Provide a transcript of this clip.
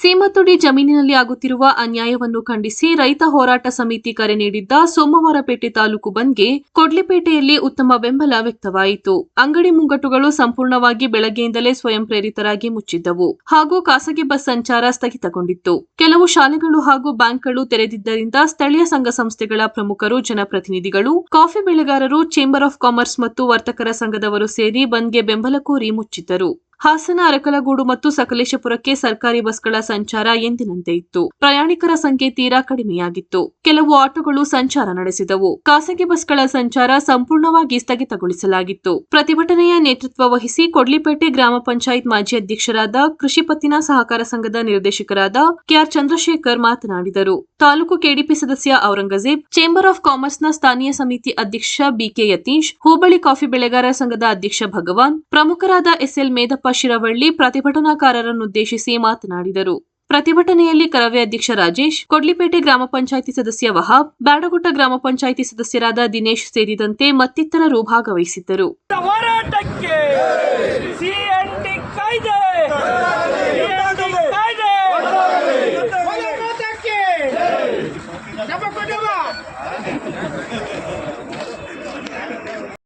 ಸೀಮತುಡಿ ಜಮೀನಿನಲ್ಲಿ ಆಗುತ್ತಿರುವ ಅನ್ಯಾಯವನ್ನು ಖಂಡಿಸಿ ರೈತ ಹೋರಾಟ ಸಮಿತಿ ಕರೆ ನೀಡಿದ್ದ ಸೋಮವಾರಪೇಟೆ ತಾಲೂಕು ಬಂದ್ಗೆ ಕೊಡ್ಲಿಪೇಟೆಯಲ್ಲಿ ಉತ್ತಮ ಬೆಂಬಲ ವ್ಯಕ್ತವಾಯಿತು. ಅಂಗಡಿ ಮುಂಗಟ್ಟುಗಳು ಸಂಪೂರ್ಣವಾಗಿ ಬೆಳಗ್ಗೆಯಿಂದಲೇ ಸ್ವಯಂ ಪ್ರೇರಿತರಾಗಿ ಮುಚ್ಚಿದ್ದವು. ಹಾಗೂ ಖಾಸಗಿ ಬಸ್ ಸಂಚಾರ ಸ್ಥಗಿತಗೊಂಡಿತ್ತು. ಕೆಲವು ಶಾಲೆಗಳು ಹಾಗೂ ಬ್ಯಾಂಕ್ಗಳು ತೆರೆದಿದ್ದರಿಂದ ಸ್ಥಳೀಯ ಸಂಘ ಸಂಸ್ಥೆಗಳ ಪ್ರಮುಖರು, ಜನಪ್ರತಿನಿಧಿಗಳು, ಕಾಫಿ ಬೆಳೆಗಾರರು, ಚೇಂಬರ್ ಆಫ್ ಕಾಮರ್ಸ್ ಮತ್ತು ವರ್ತಕರ ಸಂಘದವರು ಸೇರಿ ಬಂದ್ಗೆ ಬೆಂಬಲ ಕೋರಿ ಮುಚ್ಚಿದ್ದರು. ಹಾಸನ, ಅರಕಲಗೂಡು ಮತ್ತು ಸಕಲೇಶಪುರಕ್ಕೆ ಸರ್ಕಾರಿ ಬಸ್ಗಳ ಸಂಚಾರ ಎಂದಿನಂತೆ ಇತ್ತು. ಪ್ರಯಾಣಿಕರ ಸಂಖ್ಯೆ ತೀರಾ ಕಡಿಮೆಯಾಗಿತ್ತು. ಕೆಲವು ಆಟೋಗಳು ಸಂಚಾರ ನಡೆಸಿದವು. ಖಾಸಗಿ ಬಸ್ಗಳ ಸಂಚಾರ ಸಂಪೂರ್ಣವಾಗಿ ಸ್ಥಗಿತಗೊಳಿಸಲಾಗಿತ್ತು. ಪ್ರತಿಭಟನೆಯ ನೇತೃತ್ವ ವಹಿಸಿ ಕೊಡ್ಲಿಪೇಟೆ ಗ್ರಾಮ ಪಂಚಾಯತ್ ಮಾಜಿ ಅಧ್ಯಕ್ಷರಾದ ಕೃಷಿ ಪತ್ತಿನ ಸಹಕಾರ ಸಂಘದ ನಿರ್ದೇಶಕರಾದ ಕೆಆರ್ ಚಂದ್ರಶೇಖರ್ ಮಾತನಾಡಿದರು. ತಾಲೂಕು ಕೆಡಿಪಿ ಸದಸ್ಯ ಔರಂಗಜೇಬ್ ಚೇಂಬರ್ ಆಫ್ ಕಾಮರ್ಸ್ನ ಸ್ಥಾನೀಯ ಸಮಿತಿ ಅಧ್ಯಕ್ಷ ಬಿಕೆ ಯತೀಶ್, ಹೋಬಳಿ ಕಾಫಿ ಬೆಳೆಗಾರರ ಸಂಘದ ಅಧ್ಯಕ್ಷ ಭಗವಾನ್, ಪ್ರಮುಖರಾದ ಎಸ್ಎಲ್ ಮೇದಪ್ಪ ಶಿರವಳ್ಳಿ ಪ್ರತಿಭಟನಾಕಾರರನ್ನುದ್ದೇಶಿಸಿ ಮಾತನಾಡಿದರು. ಪ್ರತಿಭಟನೆಯಲ್ಲಿ ಕರವೇ ಅಧ್ಯಕ್ಷ ರಾಜೇಶ್, ಕೊಡ್ಲಿಪೇಟೆ ಗ್ರಾಮ ಪಂಚಾಯಿತಿ ಸದಸ್ಯ ವಹಾಬ್ ಬ್ಯಾಡಗುಟ್ಟ ಗ್ರಾಮ ಪಂಚಾಯಿತಿ ಸದಸ್ಯರಾದ ದಿನೇಶ್ ಸೇರಿದಂತೆ ಮತ್ತಿತರರು ಭಾಗವಹಿಸಿದ್ದರು.